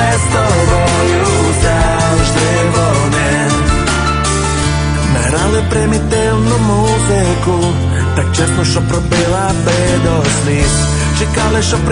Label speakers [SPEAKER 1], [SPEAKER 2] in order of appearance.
[SPEAKER 1] добре з тобою завжди вони. Ми грали примітивну музику, так чесно, що пробила би до сліз. Чекали, що